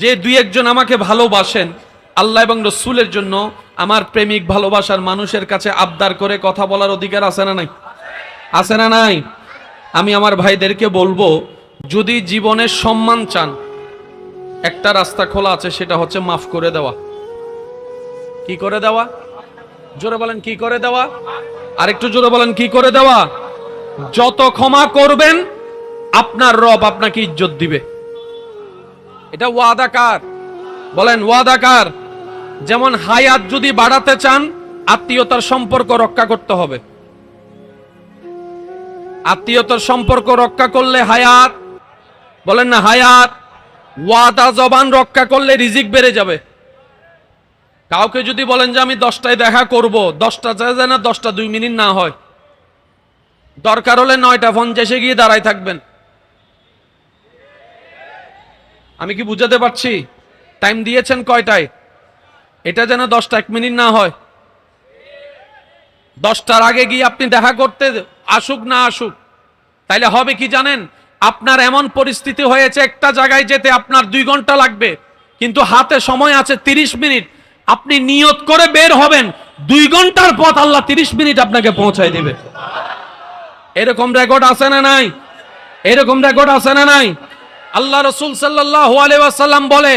যে দুই একজন আমাকে ভালোবাসেন, আল্লাহ এবং রসুলের জন্য আমার প্রেমিক ভালোবাসার মানুষের কাছে আবদার করে কথা বলার অধিকার আছে না নাই? আছে না নাই? আমি আমার ভাইদেরকে বলব, যদি জীবনের সম্মান চান, একটা রাস্তা খোলা আছে, সেটা হচ্ছে মাফ করে দেওয়া। কি করে দেওয়া? জোরে বলেন, কি করে দেওয়া? আরেকটু জোরে বলেন, কি করে দেওয়া? যত ক্ষমা করবেন, আপনার রব আপনাকে ইজ্জত দিবে। এটা ওয়াদাকার। বলেন, ওয়াদাকার। যেমন হায়াত যদি বাড়াতে চান, আত্মীয়তার সম্পর্ক রক্ষা করতে হবে। আত্মীয়তার সম্পর্ক রক্ষা করলে হায়াত, বলেন না, হায়াত, ওয়াদা জবান রক্ষা করলে রিজিক বেড়ে যাবে। কাউকে যদি বলেন যে আমি দশটায় দেখা করব, দশটা যায় না, দশটা দুই মিনিট না হয়। দরকার হলে নয়টা ফোন পঞ্চাশে গিয়ে দাঁড়ায় থাকবেন। আমি কি বুঝাতে পারছি? টাইম দিয়েছেন কয়টায়? এটা যেন দশটা, এক মিনিট না হয়। দশটার আগে গিয়ে আপনি দেখা করতে আসুক না আসুক, তাইলে হবে কি জানেন? আপনার এমন পরিস্থিতি হয়েছে, একটা জায়গায় যেতে আপনার দুই ঘণ্টা লাগবে, কিন্তু হাতে সময় আছে তিরিশ মিনিট। আপনি নিয়ত করে বের হবেন, দুই ঘণ্টার পথ আল্লাহ তিরিশ মিনিট আপনাকে পৌঁছায় দেবে। এরকম রেকর্ড আছে না নাই? এরকম রেকর্ড আছে না নাই? আল্লাহ রসুল আলাইসাল্লাম বলে,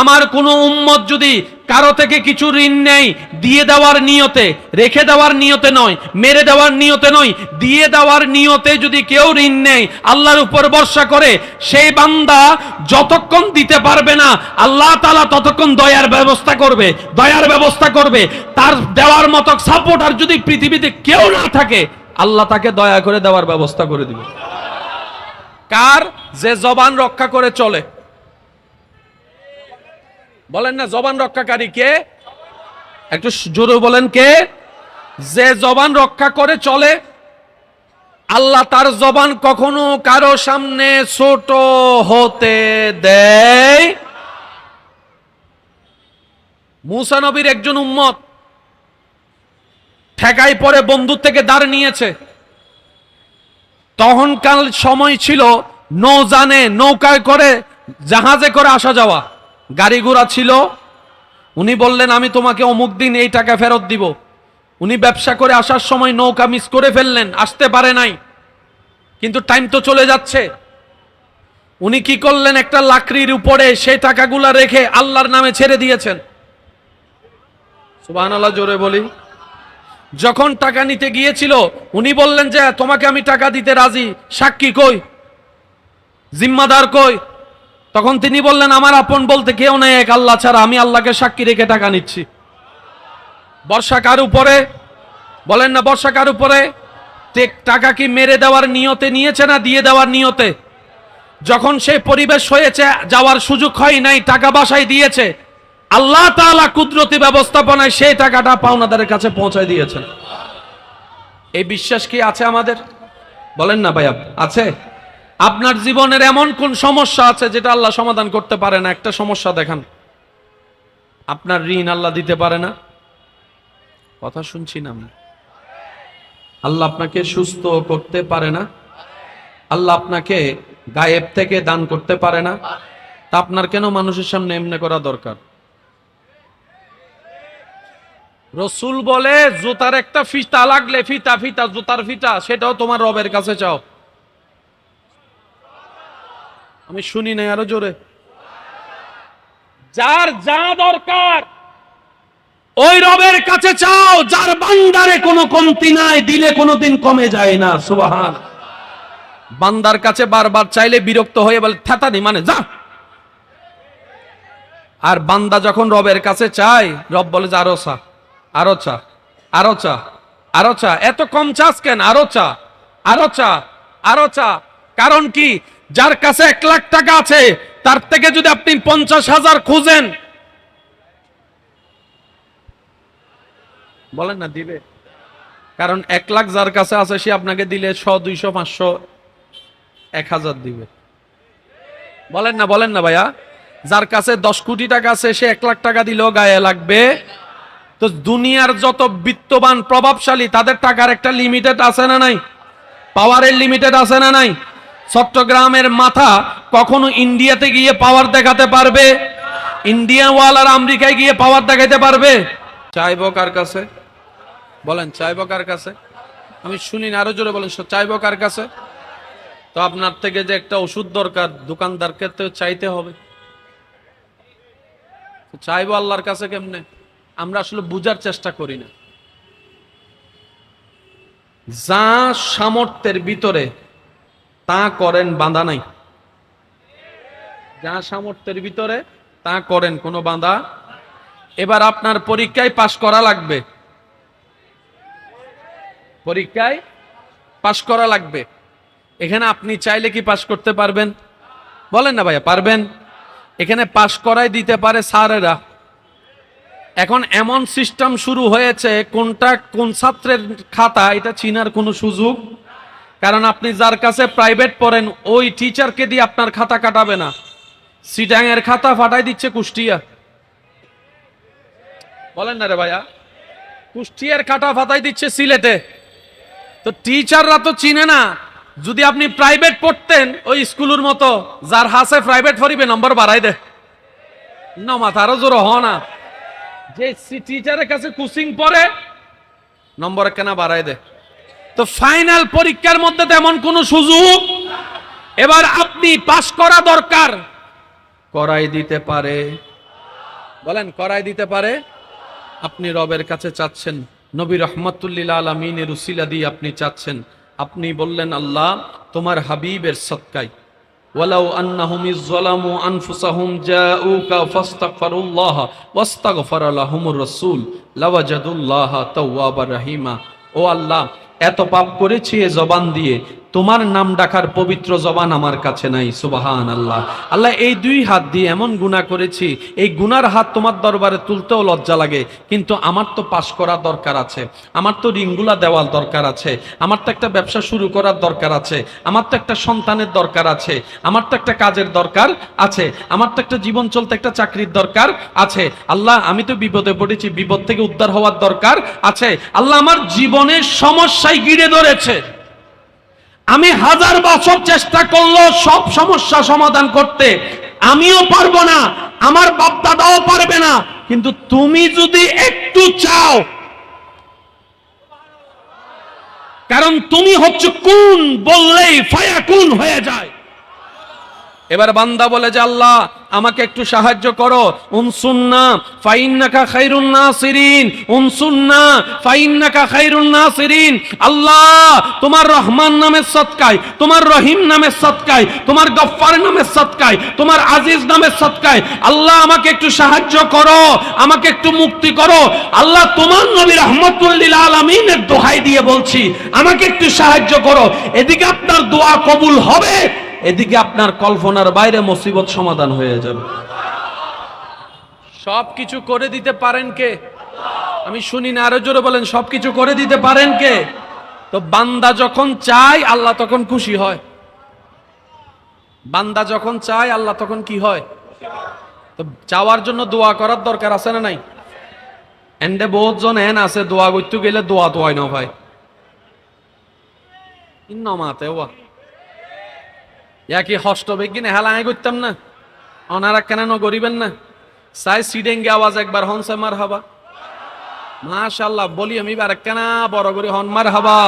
আমার কোনো উম্মত যদি কারও থেকে কিছু ঋণ নেই দিয়ে দেওয়ার নিয়তে, রেখে দেওয়ার নিয়তে নয়, মেরে দেওয়ার নিয়তে নয়, দিয়ে দেওয়ার নিয়তে যদি কেউ ঋণ নেই আল্লাহর উপর ভরসা করে, সেই বান্দা যতক্ষণ দিতে পারবে না, আল্লাহ তালা ততক্ষণ দয়ার ব্যবস্থা করবে, দয়ার ব্যবস্থা করবে, তার দেওয়ার মতো সাপোর্টার যদি পৃথিবীতে কেউ না থাকে, আল্লাহ তাকে দয়া করে দেওয়ার ব্যবস্থা করে দিবে। কার যে জবান রক্ষা করে চলে? বলেন না, জবান রক্ষাকারী কে? একটু জোরে বলেন কে? যে জবান রক্ষা করে চলে, আল্লাহ তার জবান কখনো কারও সামনে ছোট হতে দেয়। মুসা নবীর একজন উম্মত ঠেকাই পরে বন্ধুর থেকে দাঁড় নিয়েছে। তখনকাল সময় ছিল নৌজানে নৌকায় করে, জাহাজে করে আসা যাওয়া। গাড়ি ঘোড়া ছিল। উনি বললেন, আমি তোমাকে অমুক দিন এই টাকা ফেরত দিব। উনি ব্যবসা করে আসার সময় নৌকা মিস করে ফেললেন, আসতে পারে নাই। কিন্তু টাইম তো চলে যাচ্ছে। উনি কি করলেন, একটা লাকড়ির উপরে সেই টাকাগুলা রেখে আল্লাহর নামে ছেড়ে দিয়েছেন। সুবাহ আল্লাহ জোরে বলি। যখন টাকা নিতে গিয়েছিল, উনি বললেন যে, তোমাকে আমি টাকা দিতে রাজি। সাক্ষী কই? জিম্মাদার কই? তখন তিনি বললেন, আমার আপন বলতে কেউ নেই, এক আল্লাহ ছাড়া। আমি আল্লাহকে সাক্ষী রেখে টাকা নিচ্ছি। বর্ষা কার উপরে? বলেন না, বর্ষা কার উপরে? টেক- কি মেরে দেওয়ার নিয়তে নিয়েছে না দিয়ে দেওয়ার নিয়তে? যখন সেই পরিবেশ হয়েছে, যাওয়ার সুযোগ হয় নাই, টাকা বাসায় দিয়েছে, আল্লাহ তাআলা কুদরতি ব্যবস্থাপনায় সেই টাকাটা পাওনাদারের কাছে পৌঁছায় দিয়েছেন। এই বিশ্বাস কি আছে আমাদের? বলেন না ভাইয়া, আছে? আপনার জীবনের এমন কোন সমস্যা আছে যেটা আল্লাহ সমাধান করতে পারে না? একটা সমস্যা দেখান। আপনার ঋণ আল্লাহ দিতে পারে না? কথা শুনছি না আমি। আল্লাহ আপনাকে সুস্থ করতে পারে না? আল্লাহ আপনাকে গায়েব থেকে দান করতে পারে না? তা আপনার কেন মানুষের সামনে এমনি করা দরকার? রসুল বলে, জুতার একটা ফিতা লাগলে ফিতা ফিতা, জুতার ফিতা, সেটাও তোমার রবের কাছে চাও। আমি শুনি নাই আরও জোরে। যার যা দরকার, ওই রবের কাছে চাও, যার বান্দারে কোনো কমতি নাই, দিলে কোনোদিন কমে যায় না, সুবাহান। বান্দার কাছে বারবার চাইলে বিরক্ত হয়ে বলে থাতানি মানে যা। আর বান্দা যখন রবের কাছে চায়, রব বলে যে, আরও চা আরও চা আরও চা আরও চা। এত কম চাস কেন? আরও চা আরও চা আরও চা। কারণ কি? যার কাছে এক লাখ টাকা আছে, তার থেকে যদি আপনি পঞ্চাশ হাজার খুঁজেন। বলেন না, দিবে। কারণ এক লাখ যার কাছে আছে, সে আপনাকে দিলে শ, দুইশো, পাঁচশো, এক হাজার দিবে। বলেন না বলেন না ভাইয়া। যার কাছে দশ কোটি টাকা আছে, সে এক লাখ টাকা দিলেও গায়ে লাগবে। তো দুনিয়ার যত বিত্তবান, প্রভাবশালী, তাদের টাকার একটা লিমিটেড আছে না নাই? পাওয়ারের লিমিটেড আছে না নাই? চট্টগ্রামের মাথা কখনো ইন্ডিয়াতে গিয়ে পাওয়ার দেখাতে পারবে? ইন্ডিয়া ওয়াল আর আমেরিকায় গিয়ে পাওয়ার দেখাতে পারবে? চাইব কার কাছে? বলেন, চাইব কার কাছে? আমি শুনি না, আরও জোরে বলেন চাইব কার কাছে? তো আপনার থেকে যে একটা ওষুধ দরকার দোকানদারকে তো চাইতে হবে। চাইব আল্লাহর কাছে কেমনে? আমরা আসলে বুঝার চেষ্টা করি না। যা সামর্থ্যের ভিতরে তা করেন বাঁধা নাই। যা সামর্থ্যের ভিতরে, তা করেন, কোনো বাঁধা এবার আপনার পরীক্ষায় পাশ করা লাগবে। পরীক্ষায় পাশ করা লাগবে। এখানে আপনি চাইলে কি পাশ করতে পারবেন? বলেন না ভাইয়া, পারবেন? এখানে পাশ করাই দিতে পারে স্যারেরা। এখন এমন সিস্টেম শুরু হয়েছে, কোনটা কোন ছাত্রের খাতা, এটা চিনার কোনো সুযোগ কারণ আপনি যার কাছে প্রাইভেট পড়েন, ওই টিচারকে দিয়ে আপনার খাতা কাটাবে না। সিটাং এর খাতা ফাটাই দিচ্ছে কুষ্টিয়া। বলেন না রে ভাইয়া। কুষ্টিয়ার খাতা ফাটাই দিচ্ছে সিলেটে। তো টিচাররা তো চিনে না, যদি আপনি প্রাইভেট পড়তেন, ওই স্কুলের মতো, যার হাসে প্রাইভেট পড়িবে নম্বর বাড়াই দে। না মাথারও জোর হ না। যে টিচারের কাছে কোচিং পড়ে নম্বর কেনা বাড়াই দে। তো ফাইনাল পরীক্ষার মধ্যে তেমন কোনো সুযোগ? এবার আপনি পাশ করা দরকার। করাই দিতে পারে। বলেন, করাই দিতে পারে? আপনি রবের কাছে চাচ্ছেন, নবী রহমতুল্লিল আলমিনের উসিলা দিয়ে আপনি চাচ্ছেন। আপনি বললেন, আল্লাহ, তোমার হাবিবের সৎকাই ও আল্লাহ এত পাপ করেছি এ জবান দিয়ে। তোমার নাম ডাকার পবিত্র জবান আমার কাছে নাই সুবাহান আল্লাহ আল্লাহ এই দুই হাত দিয়ে এমন গুণা করেছি, এই গুনার হাত তোমার দরবারে তুলতেও লজ্জা লাগে, কিন্তু আমার তো পাশ করার দরকার আছে, আমার তো রিঙ্গুলা দেওয়ার দরকার আছে, আমার তো একটা ব্যবসা শুরু করার দরকার আছে, আমার তো একটা সন্তানের দরকার আছে, আমার তো একটা কাজের দরকার আছে, আমার তো একটা জীবন চলতে একটা চাকরির দরকার আছে। আল্লাহ, আমি তো বিপদে পড়েছি, বিপদ থেকে উদ্ধার হওয়ার দরকার আছে। আল্লাহ, আমার জীবনের সমস্যায় গিরে ধরেছে। আমি হাজার বছর চেষ্টা করল সব সমস্যা সমাধান করতে আমিও পারব না, আমার বাপ দাদাও পারবে না। কিন্তু তুমি যদি একটু চাও, কারণ তুমি হচ্ছে কোন বললেই ফায়া কোন হয়ে যায়। এবার বান্দা বলে যে, আল্লাহ, আমাকে একটু সাহায্য করো। উনসুন্না ফাইন্নাকা খাইরুন নাসিরিন। উনসুন্না ফাইন্নাকা খাইরুন আল্লাহ, তোমার রহমান নামের সৎকায়, তোমার রহিম নামের সৎকায়, তোমার গফফার নামের সৎকায়, তোমার আজিজ নামের সৎকায়, আল্লাহ, আমাকে একটু সাহায্য করো, আমাকে একটু মুক্তি করো। আল্লাহ, তোমার নবী রহমতুল্লিল আলমিনের দোহাই দিয়ে বলছি, আমাকে একটু সাহায্য করো। এদিকে আপনার দোয়া কবুল হবে। এদিকে আপনার কল্পনার বাইরে মুসিবত সমাধান হয়ে যাবে। সব কিছু করে দিতে পারেন কে? আমি শুনি না, আরও জোরে বলেন, সব কিছু করে দিতে পারেন কে? তো বান্দা যখন চায়, আল্লাহ তখন খুশি হয়। বান্দা যখন চায়, আল্লাহ তখন কি হয়? তো চাওয়ার জন্য দোয়া করার দরকার আছে না নাই? এন্ডে বহুত জন এন আছে, দোয়া করতে গেলে দোয়া হয় না ভাই। ইন্নমাতে ওয়া। ইয়া কি হষ্ট বেগিনে হেলা আয় করতাম না? অনারা কেন গরিবেন না? সাই সিডেঙ্গে আওয়াজ একবার হনসে মার হাবা। মাশাল্লাহ বলি আমি বার কেন বড় করে হন মার হাবা।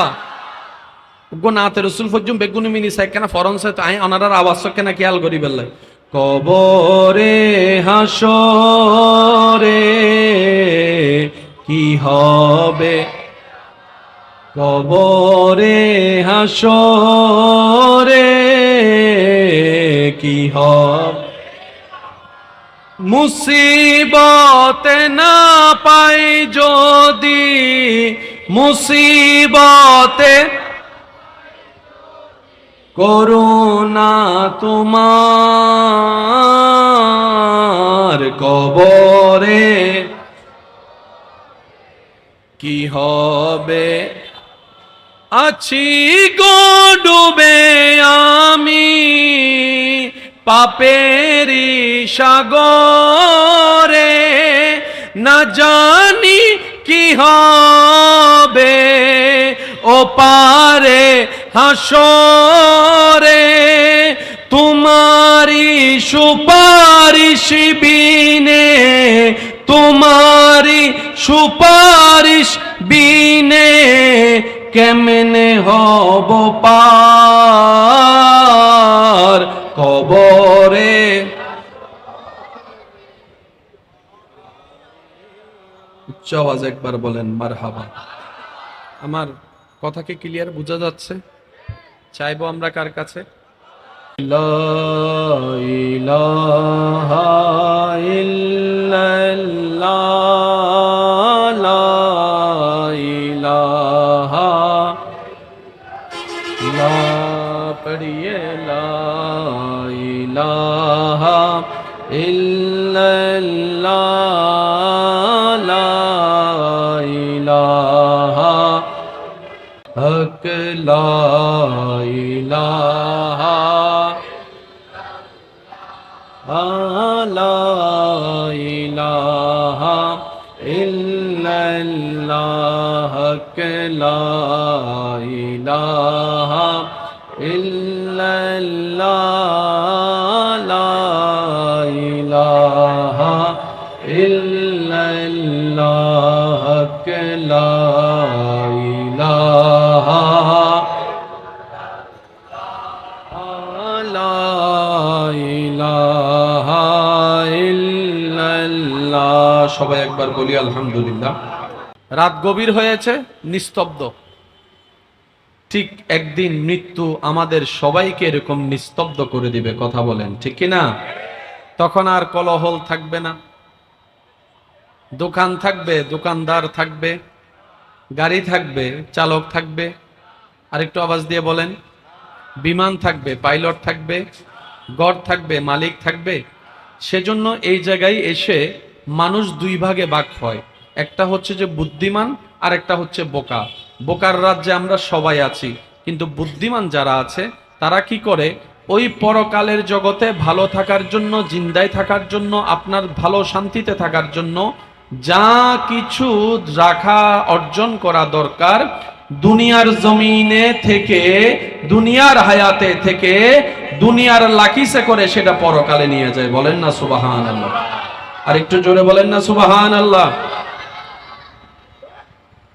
নাতে রসুল ফজুম বেগুনি মিনি সাই কেন ফরনসে তো আই অনারার আওয়াজ কেন খেয়াল করি বেললে কবরে হাসরে কি হবে কবরে হাসরে কি হবে মুসিবতে না পাই যদি মুসিবতে করুণা তোমার কবরে কি হবে? আছি গো ডুবে আমি পাপেরি সাগরে। না জানি কি হবে ও পারে হাসরে। তোমারি সুপারিশ বিনে তোমারি সুপারিশ বিনে কেমনে হব পার কবরে? উচ্চ আওয়াজ একবার বলেন মারহাবা। আমার কথা কি ক্লিয়ার বোঝা যাচ্ছে? চাইব আমরা কার কাছে? লা ইলাহা ইল্লাল্লাহ, হক লা ইলাহা লা ইলাহা ইল্লাল্লাহ হক লা ইলাহা ইল্লাল্লাহ লা ইলাহা ইল্লাল্লাহ হক লা সবাই একবার বলি আলহামদুলিল্লাহ। রাত গভীর হয়েছে, নিস্তব্ধ। ঠিক একদিন মৃত্যু আমাদের সবাইকে এরকম নিস্তব্ধ করে দিবে, কথা বলেন, ঠিক না তখন আর কলহল থাকবে না। দোকান থাকবে, দোকানদার থাকবে। গাড়ি থাকবে, চালক থাকবে, আরেকটু আওয়াজ দিয়ে বলেন, বিমান থাকবে, পাইলট থাকবে, গড় থাকবে, মালিক থাকবে। সেজন্য এই জায়গায় এসে মানুষ দুই ভাগে বাক হয়। একটা হচ্ছে যে বুদ্ধিমান আর একটা হচ্ছে বোকা। বোকার রাজ্যে আমরা সবাই আছি, কিন্তু বুদ্ধিমান যারা আছে, তারা কি করে? ওই পরকালের জগতে ভালো থাকার জন্য, জিন্দায় থাকার জন্য, আপনার ভালো শান্তিতে থাকার জন্য যা কিছু রাখা, অর্জন করা দরকার দুনিয়ার জমিনে থেকে, দুনিয়ার হায়াতে থেকে, দুনিয়ার লাকিসে করে সেটা পরকালে নিয়ে যায়। বলেন না সুবাহান আল্লাহ আর একটু জোরে বলেন না সুবাহান আল্লাহ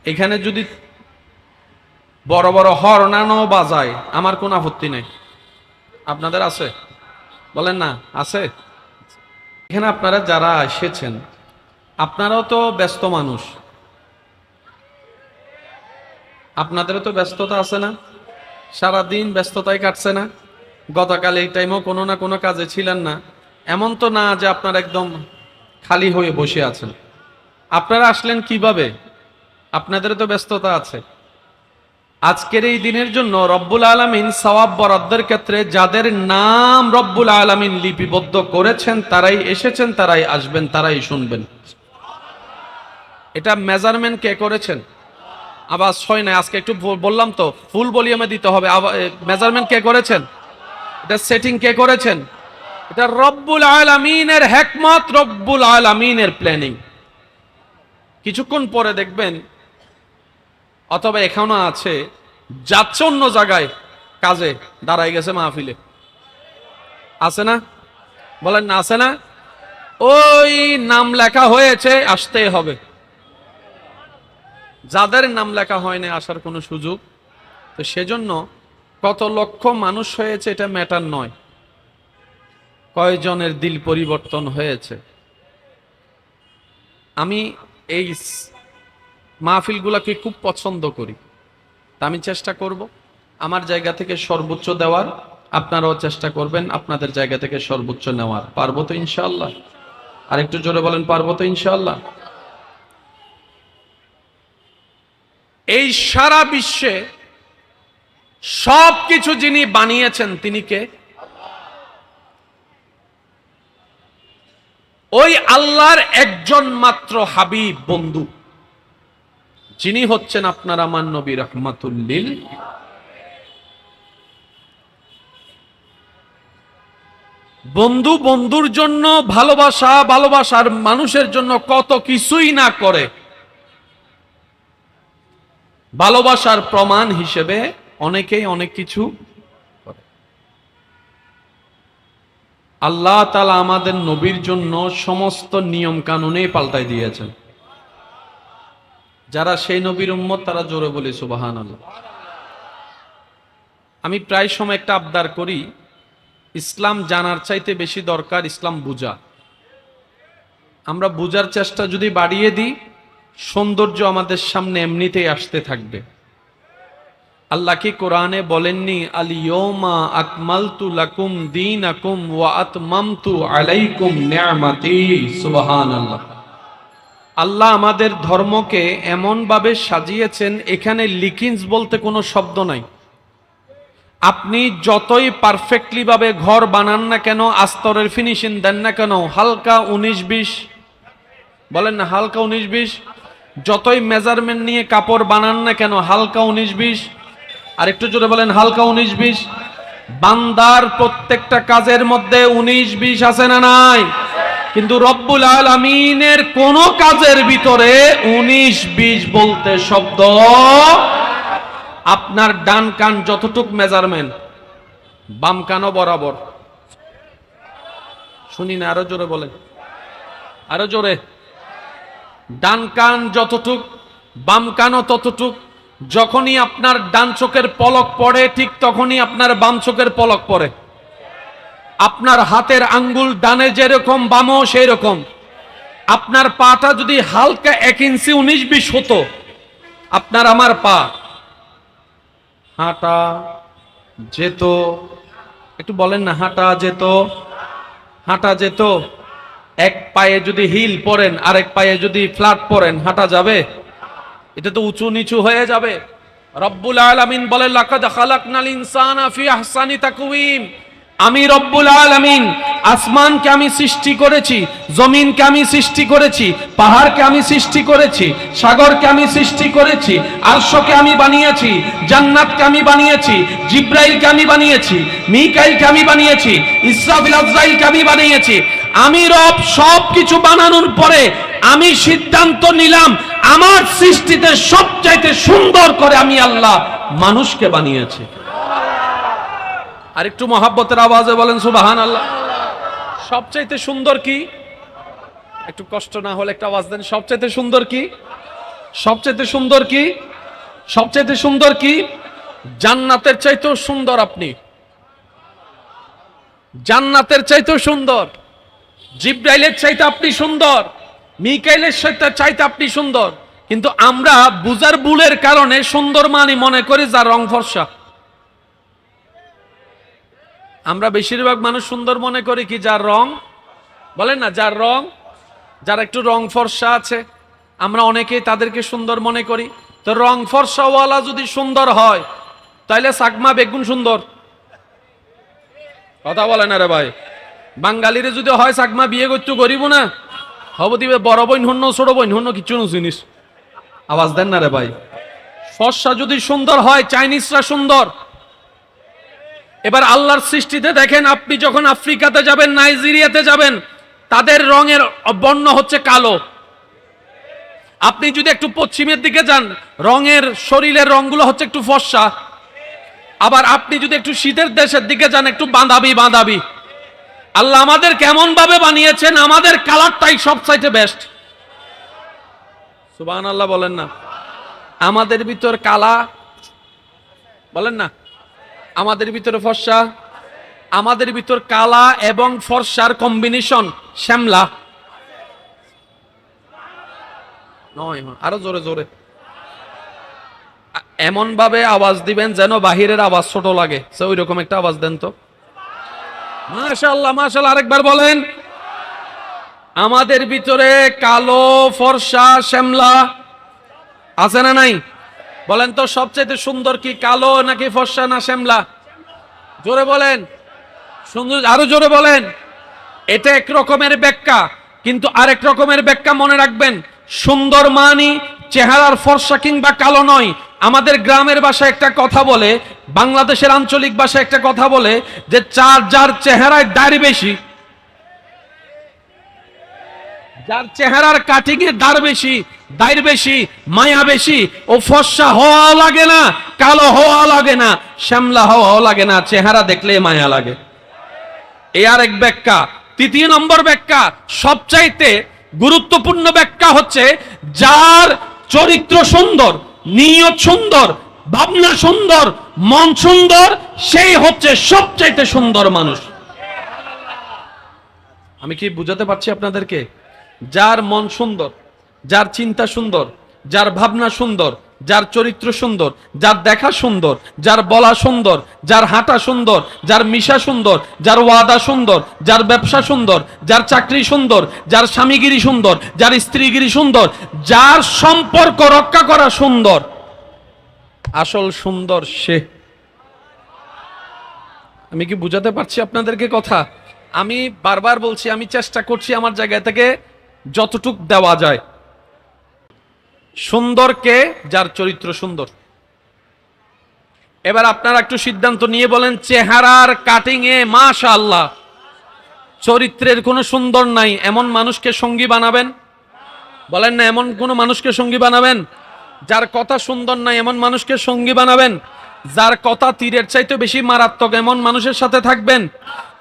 এখানে যদি বড় বড় হরনানো বাজায়, আমার কোনো আপত্তি নেই। আপনাদের আছে? বলেন না, আছে? এখানে আপনারা যারা এসেছেন আপনারাও তো ব্যস্ত মানুষ। আপনাদেরও তো ব্যস্ততা আছে না? সারাদিন ব্যস্ততায় কাটছে না। গতকাল এই টাইমেও কোনো না কোনো কাজে ছিলেন না। এমন তো না যে আপনার একদম খালি হয়ে বসে আছেন। আপনারা আসলেন কীভাবে? আপনাদেরও তো ব্যস্ততা আছে। আজকের এই দিনের জন্য রব্বুল আলমিন সওয়াব বরাদ্দের ক্ষেত্রে যাদের নাম রব্বুল আলমিন লিপিবদ্ধ করেছেন, তারাই এসেছেন, তারাই আসবেন, তারাই শুনবেন। এটা মেজারমেন্ট কে করেছেন? আবার ছয় নাই, আজকে একটু বললাম তো। ফুল ভলিউমে দিতে হবে। মেজারমেন্ট কে করেছেন? এটা সেটিং কে করেছেন? এটা রব্বুল আলামিনের হেকমত, রব্বুল আলামিনের প্ল্যানিং কিছুক্ষণ পরে দেখবেন, অথবা এখনও আছে যাচ্ছে অন্য জায়গায় কাজে দাঁড়াই গেছে মাহফিলে। আছে না? বলেন না, আছে না? ওই নাম লেখা হয়েছে, আসতেই হবে। যাদের নাম লেখা হয়নি আসার কোনো সুযোগ। তো সেজন্য কত লক্ষ মানুষ হয়েছে এটা ম্যাটার নয়। কয়জনের দিল পরিবর্তন হয়েছে। আমি এই মাহফিলগুলোকে খুব পছন্দ করি। তা আমি চেষ্টা করব। আমার জায়গা থেকে সর্বোচ্চ দেওয়ার আপনারাও চেষ্টা করবেন আপনাদের জায়গা থেকে সর্বোচ্চ নেওয়ার। পারব তো ইনশাআল্লাহ। আর একটু জোরে বলেন, পারব তো ইনশাআল্লাহ? এই সারা বিশ্বে সব কিছু যিনি বানিয়েছেন, তিনি কে? ওই আল্লাহর একজন মাত্র হাবিব বন্ধু। যিনি হচ্ছেন আপনার আমার নবী রহমাতুল্লিল। বন্ধু বন্ধুর জন্য, ভালোবাসা, ভালোবাসার মানুষের জন্য কত কিছুই না করে। ভালোবাসার প্রমাণ হিসেবে অনেকেই অনেক কিছু করে। আল্লাহ তালা আমাদের নবীর জন্য সমস্ত নিয়ম কানুনে পাল্টাই দিয়েছেন। যারা সেই নবীর উম্মত, তারা জোরে বলি সুবাহান আল্লাহ আমি প্রায় সময় একটা আবদার করি, ইসলাম জানার চাইতে বেশি দরকার ইসলাম বুঝা। আমরা বুঝার চেষ্টা যদি বাড়িয়ে দিই সৌন্দর্য আমাদের সামনে এমনিতেই আসতে থাকবে। আল্লাহ কি কোরআনে বলেননি আলিয়মা আকমালতু লাকুম দীনাকুম ওয়া আতমামতু আলাইকুম আল্লাহ আমাদের ধর্মকে এমনভাবে সাজিয়েছেন, এখানে লিকিন্স বলতে কোনো শব্দ নাই। আপনি যতই পারফেক্টলি ভাবে ঘর বানান না কেন, আস্তরের ফিনিশিং দেন না কেন, হালকা উনিশ বিশ, বলেন না হালকা উনিশ বিশ যতই মেজারমেন্ট নিয়ে কাপড় বানান না কেন, হালকা উনিশ বিশ আর একটু জোরে বলেন, হালকা উনিশ বিশ। বান্দার প্রত্যেকটা কাজের মধ্যে উনিশ বিশ আছে না নাই? কিন্তু রব্বুল আলমিনের কোন কাজের ভিতরে উনিশ বিশ বলতে শব্দ আপনার ডান কান যতটুক মেজারমেন্ট বাম কানও বরাবর। শুনি না, আরও জোরে বলেন। আরও জোরে। ডান কান যতটুক, বাম কানও ততটুক, যখনই আপনার ডান চোখের পলক পড়ে, ঠিক তখনই আপনার বাম চোখের পলক পড়ে। আপনার হাতের আঙ্গুল ডানে যেরকম, বামও সেই রকম আপনার পাটা যদি হালকা এক ইঞ্চি উনিশ বিশ হতো, আপনার আমার পা হাঁটা যেত। একটু বলেন না, হাঁটা যেত হাঁটা যেত। এক পায়ে যদি হিল পরেন, আরেক পায়ে যদি ফ্ল্যাট পরেন, হাঁটা যাবে? এটা তো উঁচু নিচু হয়ে যাবে। রব্বুল আলামিন বলে, লাকাদ খালাকনাল ইনসানা ফি আহসানি তাকওয়িম। আমি রব্বুল আলামিন, আসমানকে আমি সৃষ্টি করেছি, জমিনকে আমি সৃষ্টি করেছি, পাহাড়কে আমি সৃষ্টি করেছি, সাগরকে আমি সৃষ্টি করেছি, আরশকে আমি বানিয়েছি, জান্নাতকে আমি বানিয়েছি, জিব্রাইলকে আমি বানিয়েছি, মিকাইলকে আমি বানিয়েছি, ইসরাফিল আজরাইলকে আমি বানিয়েছি। আমি রব সব কিছু বানানোর পরে আমি সিদ্ধান্ত নিলাম, আমার সৃষ্টিতে সবচাইতে সুন্দর করে আমি আল্লাহ মানুষকে বানিয়েছি। আর একটু মহাব্বতের আওয়াজে বলেন সুবাহান আল্লাহ সবচাইতে সুন্দর কি? একটু কষ্ট না হলে একটা আওয়াজ দেন। সবচাইতে সুন্দর কি? সবচাইতে সুন্দর কি? সবচাইতে সুন্দর কি? জান্নাতের চাইতেও সুন্দর আপনি। জান্নাতের চাইতেও সুন্দর। জিব্রাইলের চাইতে আপনি সুন্দর। মিকাইলের সাথে চাইতে আপনি সুন্দর। কিন্তু আমরা বুজার বুলের কারণে সুন্দর মানি মনে করি, যার রং ফর্সা। আমরা বেশিরভাগ মানুষ সুন্দর মনে করি কি, যার রং, বলেন না, যার রং, যার একটু রং ফর্সা আছে, আমরা অনেকেই তাদেরকে সুন্দর মনে করি। তো রং ফর্সাওয়ালা যদি সুন্দর হয় তাহলে সাকমা বেগুন সুন্দর। কথা বলে না রে ভাই। বাঙালিরে যদি হয় সাকমা বিয়ে করতে গরিব না, হব দিবে বড় বইন হন্য ছোট বইন হন্য কিছু না জিনিস। আওয়াজ দেন না রে ভাই। ফর্সা যদি সুন্দর হয়, চাইনিজরা সুন্দর। এবার আল্লাহর সৃষ্টিতে দেখেন আপনি যখন আফ্রিকাতে যাবেন, নাইজেরিয়াতে যাবেন, তাদের রঙের বর্ণ হচ্ছে কালো। আপনি যদি একটু পশ্চিমের দিকে যান, রঙের শরীরের রঙগুলো হচ্ছে একটু ফর্সা। আবার আপনি যদি একটু শীতের দেশের দিকে যান, একটু বাঁধাবি বাঁধাবি। আল্লাহ আমাদের কেমন ভাবে বানিয়েছেন, আমাদের কালারটাই সবচাইতে বেস্ট সুবান আল্লাহ বলেন না। আমাদের ভিতর কালা, বলেন না। আমাদের ভিতরে ফর্সা, আমাদের ভিতর কালা এবং ফর্সার কম্বিনেশন শ্যামলা। আরও জোরে জোরে। এমন ভাবে আওয়াজ দিবেন যেন বাহিরের আওয়াজ ছোট লাগে। সে ওই রকম একটা আওয়াজ দেন তো। মাশাল্লাহ মাশাল্লাহ আরেকবার বলেন। আমাদের ভিতরে কালো, ফর্সা, শ্যামলা আছে না নাই? বলেন তো সবচেয়ে সুন্দর কি, কালো নাকি ফর্সা না শ্যামলা? জোরে বলেন। সুন্দর আরও জোরে বলেন। এটা এক রকমের ব্যাখ্যা, কিন্তু আরেক রকমের ব্যাখ্যা মনে রাখবেন। সুন্দর মানি, চেহারার ফর্সা কিংবা কালো নয়। আমাদের গ্রামের ভাষায় একটা কথা বলে, বাংলাদেশের আঞ্চলিক ভাষায় একটা কথা বলে যে চার যার চেহারায় দাড়ি বেশি, যার চেহারার কাটিং এ দাঁড় বেশি দায়ের বেশি, মায়া বেশি, ও ফর্সা হওয়া লাগে না, কালো হওয়া লাগে না, শ্যামলা হওয়া লাগে না, চেহারা দেখলে মায়া লাগে। এ আর এক ব্যাখ্যা, তৃতীয় নম্বর ব্যাখ্যা, সবচাইতে গুরুত্বপূর্ণ ব্যাখ্যা হচ্ছে, যার চরিত্র সুন্দর, নিয়ত সুন্দর, ভাবনা সুন্দর, মন সুন্দর, সেই হচ্ছে সবচাইতে সুন্দর মানুষ। আমি কি বুঝাতে পারছি আপনাদেরকে? যার মন সুন্দর যার চিন্তা সুন্দর যার ভাবনা সুন্দর যার চরিত্র সুন্দর যার দেখা সুন্দর যার বলা সুন্দর যার হাঁটা সুন্দর যার মিশা সুন্দর যার ওয়াদা সুন্দর যার ব্যবসা সুন্দর যার চাকরি সুন্দর যার স্বামীগিরি সুন্দর যার স্ত্রীগিরি সুন্দর যার সম্পর্ক রক্ষা করা সুন্দর আসল সুন্দর সে আমি কি বুঝাতে পারছি আপনাদেরকে কথা আমি বারবার বলছি আমি চেষ্টা করছি আমার জায়গা থেকে যতটুক দেওয়া যায় সুন্দরকে, যার চরিত্র সুন্দর। এবার আপনারা একটু সিদ্ধান্ত নিয়ে বলেন, চেহারার কাটিং এ মাশা আল্লাহ চরিত্রের কোনো সুন্দর নাই। এমন মানুষকে সঙ্গী বানাবেন? বলেন না, এমন কোনো মানুষকে সঙ্গী বানাবেন, যার কথা সুন্দর নাই, এমন মানুষকে সঙ্গী বানাবেন, যার কথা তীরের চাইতে বেশি মারাত্মক, এমন মানুষের সাথে থাকবেন,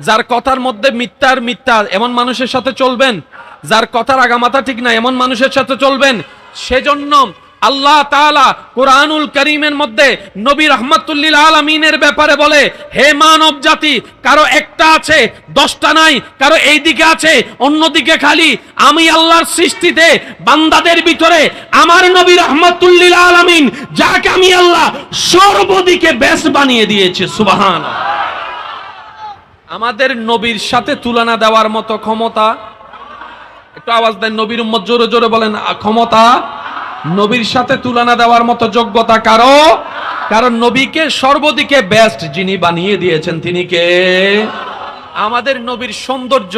যার কথার মধ্যে মিথ্যার মিথ্যা, এমন মানুষের সাথে চলবেন, যার কথার আগামাথা ঠিক না এমন মানুষের সাথে চলবেন সেজন্য আল্লাহ তাআলা কোরআনুল করিমের মধ্যে নবী রহমতুল্লিল আলমিনের ব্যাপারে বলে, হে মানব জাতি, কারও একটা আছে, দশটা নাই, কারও এই দিকে আছে, অন্যদিকে খালি। আমি আল্লাহর সৃষ্টিতে, বান্দাদের ভিতরে আমার নবী রহমতুল্লিল আলমিন, যাকে আমি আল্লাহ সর্বদিকে বেশ বানিয়ে দিয়েছে সুবাহান আমাদের নবীর সাথে তুলনা দেওয়ার মতো ক্ষমতা একটু আওয়াজ দেন, নবীর উম্মত জোরে জোরে বলেন ক্ষমতা নবীর সাথে তুলনা দেওয়ার মতো যোগ্যতা কারও? কারণ নবীকে সর্বদিকে বেস্ট যিনি বানিয়ে দিয়েছেন, তিনি কে? আমাদের নবীর সৌন্দর্য।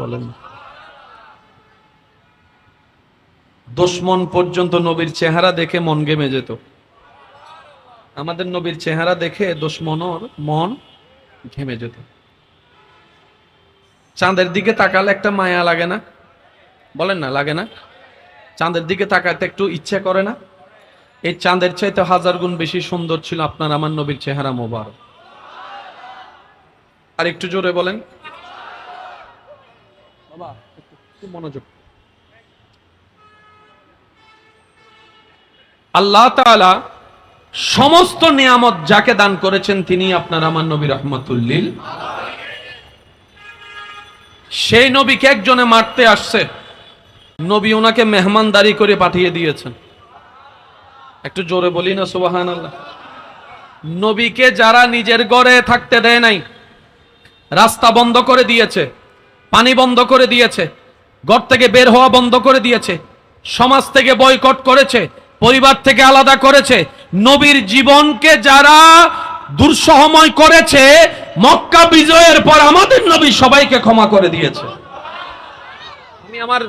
বলেন। দশমন পর্যন্ত নবীর চেহারা দেখে মন গেমে যেত। আমাদের নবীর চেহারা দেখে দশমনর মন ঘেমে যেত। চাঁদের দিকে তাকালে একটা মায়া লাগে না? বলেন না, লাগে না? চাঁদের দিকে তাকাতে একটু ইচ্ছা করে না? এই চাঁদের চাইতে হাজার গুণ বেশি সুন্দর ছিল আপনার, আমার নবীর চেহারা মোবার আর একটু জোরে বলেন। মনোযোগ। আল্লাহ তাআলা সমস্ত নিয়ামত যাকে দান করেছেন তিনি আপনার, আমার নবী রহমতুল্লিল সেই নবীকে একজনে মারতে আসছে। নবী ওনাকে মেহমানদারি করে পাঠিয়ে দিয়েছেন। একটু জোরে বলি না সুবাহান আল্লাহ নবীকে যারা নিজের ঘরে থাকতে দেয় নাই, রাস্তা বন্ধ করে দিয়েছে, পানি বন্ধ করে দিয়েছে, ঘর থেকে বের হওয়া বন্ধ করে দিয়েছে, সমাজ থেকে বয়কট করেছে, পরিবার থেকে আলাদা করেছে, নবীর জীবনকে যারা দুঃসহময় করেছে মক্কা বিজয়ের পর আমাদের নবী সবাইকে ক্ষমা করে দিয়েছে। আমি আমার